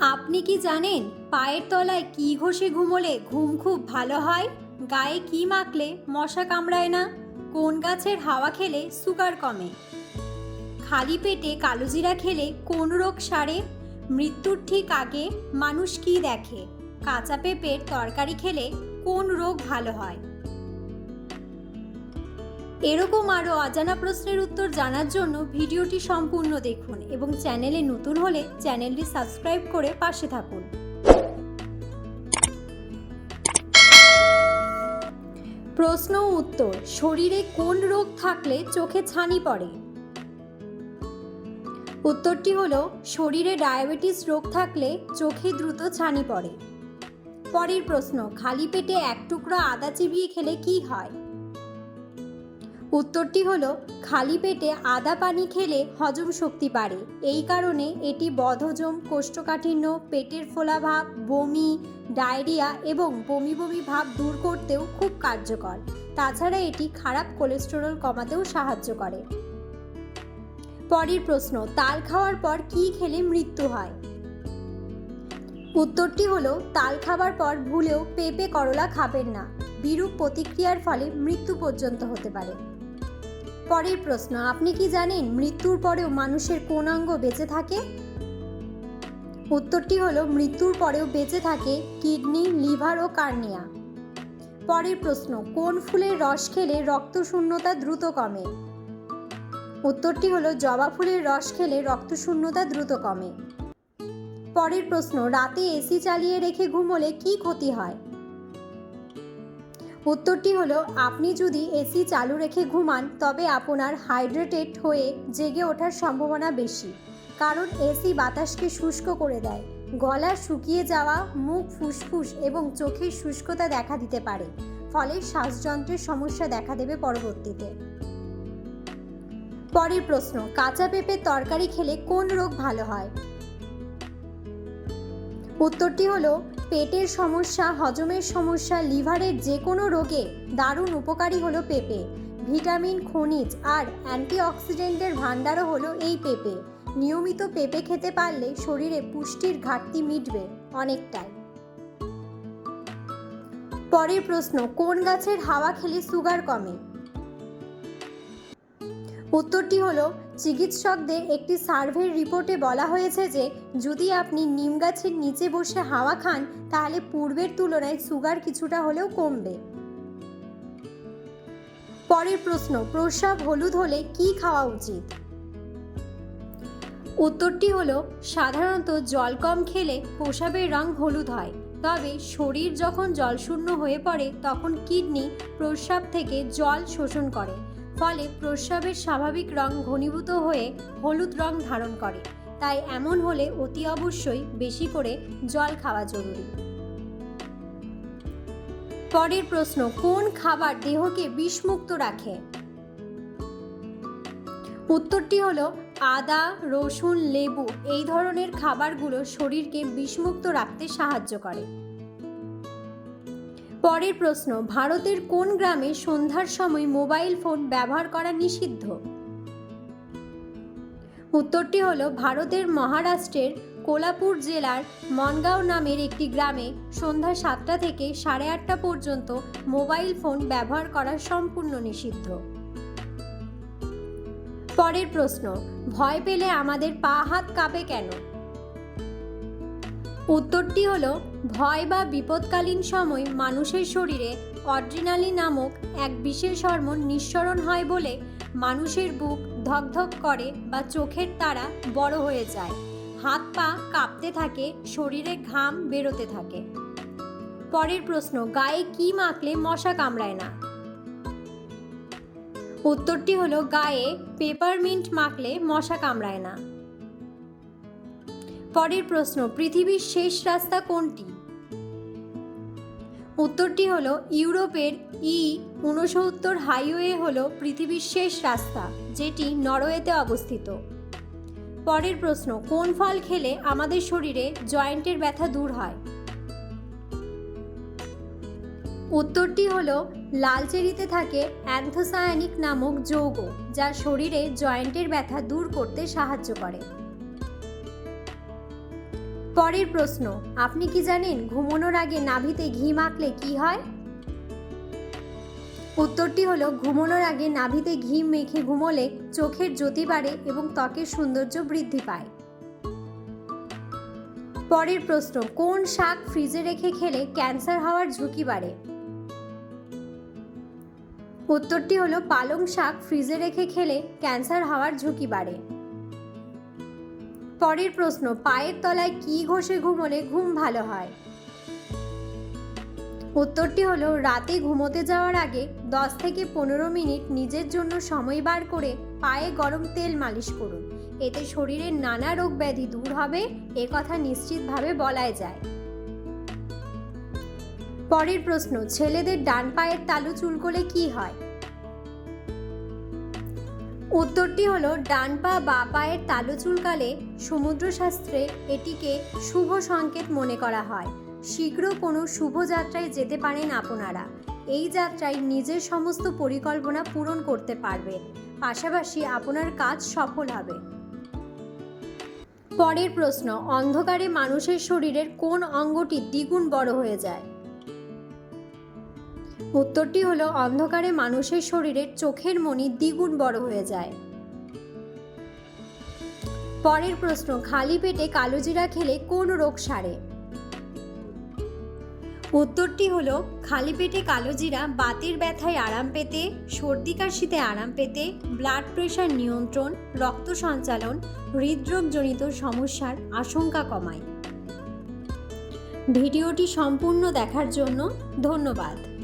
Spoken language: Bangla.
আপনি কি জানেন পায়ের তলায় কি ঘষে ঘুমোলে ঘুম খুব ভালো হয়? গায়ে কি মাখলে মশা কামড়ায় না? কোন গাছের হাওয়া খেলে সুগার কমে? খালি পেটে কালোজিরা খেলে কোন রোগ সারে? মৃত্যুর ঠিক আগে মানুষ কি দেখে? কাঁচা পেঁপের তরকারি খেলে কোন রোগ ভালো হয়? এরকম আরও অজানা প্রশ্নের উত্তর জানার জন্য ভিডিওটি সম্পূর্ণ দেখুন এবং চ্যানেলে নতুন হলে চ্যানেলটি সাবস্ক্রাইব করে পাশে থাকুন। প্রশ্ন উত্তর, শরীরে কোন রোগ থাকলে চোখে ছানি পড়ে? উত্তরটি হলো, শরীরে ডায়াবেটিস রোগ থাকলে চোখে দ্রুত ছানি পড়ে। পরের প্রশ্ন, খালি পেটে এক টুকরো আদা চিবিয়ে খেলে কি হয়? উত্তরটি হলো, খালি পেটে আদা পানি খেলে হজম শক্তি বাড়ে। এই কারণে এটি বদহজম, কোষ্ঠকাঠিন্য, পেটের ফোলা ভাব বমি, ডায়রিয়া এবং বমি বমি ভাব দূর করতেও খুব কার্যকর। তাছাড়া এটি খারাপ কোলেস্টেরল কমাতেও সাহায্য করে। পরের প্রশ্ন, তাল খাওয়ার পর কি খেলে মৃত্যু হয়? উত্তরটি হলো, তাল খাবার পর ভুলেও পেঁপে করলা খাবেন না। বিরূপ প্রতিক্রিয়ার ফলে মৃত্যু পর্যন্ত হতে পারে। পরের প্রশ্ন, আপনি কি জানেন মৃত্যুর পরেও মানুষের কোন অঙ্গ বেঁচে থাকে? উত্তরটি হলো, মৃত্যুর পরেও বেঁচে থাকে কিডনি, লিভার ও কার্নিয়া। পরের প্রশ্ন, কোন ফুলের রস খেলে রক্ত শূন্যতা দ্রুত কমে? উত্তরটি হলো, জবা ফুলের রস খেলে রক্ত শূন্যতা দ্রুত কমে। পরের প্রশ্ন, রাতে এসি চালিয়ে রেখে ঘুমোলে কি ক্ষতি হয়? উত্তরটি হলো, আপনি যদি এসি চালু রেখে ঘুমান, তবে আপনার হাইড্রেটেড হয়ে জেগে ওঠার সম্ভাবনা বেশি। কারণ এসি বাতাসকে শুষ্ক করে দেয়। গলা শুকিয়ে যাওয়া, মুখ ফুসফুস এবং চোখের শুষ্কতা দেখা দিতে পারে। ফলে শ্বাসযন্ত্রের সমস্যা দেখা দেবে পরবর্তীতে। পরের প্রশ্ন, কাঁচা পেঁপের তরকারি খেলে কোন রোগ ভালো হয়? উত্তরটি হলো পেটের সমস্যা, হজমের সমস্যা, লিভারের যে কোনো রোগে দারুণ উপকারী হলো পেঁপে। ভিটামিন, খনিজ আর অ্যান্টিঅক্সিডেন্টের ভাণ্ডারও হলো এই পেঁপে। নিয়মিত পেঁপে খেতে পারলে শরীরে পুষ্টির ঘাটতি মিটবে অনেকটাই। পরের প্রশ্ন, কোন গাছের হাওয়া খেলে সুগার কমে? উত্তরটি হলো চিকিৎসকদের একটি সার্ভের রিপোর্টে বলা হয়েছে যে, যদি আপনি নিম গাছের নিচে বসে হাওয়া খান, তাহলে পূর্বের তুলনায় সুগার কিছুটা হলেও কমবে। পরের প্রশ্ন, প্রস্রাব হলুদ হলে কি খাওয়া উচিত? উত্তরটি হলো, সাধারণত জল কম খেলে প্রস্রাবের রং হলুদ হয়। তবে শরীর যখন জলশূন্য হয়ে পড়ে, তখন কিডনি প্রস্রাব থেকে জল শোষণ করে। ফলে প্রস্রাবের স্বাভাবিক রং ঘনীভূত হয়ে হলুদ রং ধারণ করে। তাই এমন হলে অতি অবশ্যই বেশি করে জল খাওয়া জরুরি। পরের প্রশ্ন, কোন খাবার দেহকে বিষমুক্ত রাখে? উত্তরটি হলো আদা, রসুন, লেবু। এই ধরনের খাবারগুলো শরীরকে বিষমুক্ত রাখতে সাহায্য করে। পরের প্রশ্ন, ভারতের কোন গ্রামে সন্ধ্যার সময় মোবাইল ফোন ব্যবহার করা নিষিদ্ধ? উত্তরটি হল, ভারতের মহারাষ্ট্রের কোলাপুর জেলার মনগাঁও নামের একটি গ্রামে সন্ধ্যা সাতটা থেকে সাড়ে আটটা পর্যন্ত মোবাইল ফোন ব্যবহার করা সম্পূর্ণ নিষিদ্ধ। পরের প্রশ্ন, ভয় পেলে আমাদের পা হাত কাঁপে কেন? উত্তরটি হল, ভয় বা বিপদকালীন সময় মানুষের শরীরে অড্রিনালি নামক এক বিশেষ হরমোন নিঃসরণ হয় বলে মানুষের বুক ধকধক করে বা চোখের তারা বড় হয়ে যায়। হাত পা কাঁপতে থাকে, শরীরে ঘাম বেরোতে থাকে। পরের প্রশ্ন, গায়ে কি মাখলে মশা কামড়ায় না? উত্তরটি হলো, গায়ে পেপারমিন্ট মাখলে মশা কামড়ায় না। পরের প্রশ্ন, পৃথিবীর শেষ রাস্তা কোনটি? উত্তরটি হলো, ইউরোপের ই ঊনসত্তর হাইওয়ে হলো পৃথিবীর শেষ রাস্তা, যেটি নরওয়েতে অবস্থিত। পরের প্রশ্ন, কোন ফল খেলে আমাদের শরীরে জয়েন্টের ব্যথা দূর হয়? উত্তরটি হল লালচেরিতে থাকে অ্যান্থোসায়ানিক নামক যৌগ, যা শরীরে জয়েন্টের ব্যথা দূর করতে সাহায্য করে। পরের প্রশ্ন, আপনি কি জানেন ঘুমানোর আগে নাভিতে ঘি মাখলে কি হয়? উত্তরটি হলো, ঘুমানোর আগে নাভিতে ঘি মেখে ঘুমোলে চোখের জ্যোতি বাড়ে এবং ত্বকের সৌন্দর্য বৃদ্ধি পায়। পরের প্রশ্ন, কোন শাক ফ্রিজে রেখে খেলে ক্যান্সার হওয়ার ঝুঁকি বাড়ে? উত্তরটি হলো, পালং শাক ফ্রিজে রেখে খেলে ক্যান্সার হওয়ার ঝুঁকি বাড়ে। পরের প্রশ্ন, পায়ের তলায় কি ঘষে ঘুমোলে ঘুম ভালো হয়? উত্তরটি হলো, রাতে ঘুমোতে যাওয়ার আগে দশ থেকে পনেরো মিনিট নিজের জন্য সময় বার করে পায়ে গরম তেল মালিশ করুন। এতে শরীরের নানা রোগ ব্যাধি দূর হবে, এ কথা নিশ্চিতভাবে বলাই যায়। পরের প্রশ্ন, ছেলেদের ডান পায়ের তালু চুলকলে কি হয়? উত্তরটি হলো, ডান পা বা পায়ের তালু চুলকালে সমুদ্রশাস্ত্রে এটিকে শুভ সংকেত মনে করা হয়। শীঘ্র কোনো শুভ যাত্রায় যেতে পারেন আপনারা। এই যাত্রায় নিজের সমস্ত পরিকল্পনা পূরণ করতে পারবেন। পাশাপাশি আপনার কাজ সফল হবে। পরের প্রশ্ন, অন্ধকারে মানুষের শরীরের কোন অঙ্গটি দ্বিগুণ বড় হয়ে যায়? উত্তরটি হলো, অন্ধকারে মানুষের শরীরের চোখের মণি দ্বিগুণ বড় হয়ে যায়। পরের প্রশ্ন, খালি পেটে কালোজিরা খেলে কোন রোগ সারে? উত্তরটি হলো, খালি পেটে কালোজিরা বাতের ব্যথায় আরাম পেতে, সর্দি কাশিতে আরাম পেতে ব্লাড প্রেশার নিয়ন্ত্রণ, রক্ত সঞ্চালন, হৃদরোগজনিত সমস্যার আশঙ্কা কমায়। ভিডিওটি সম্পূর্ণ দেখার জন্য ধন্যবাদ।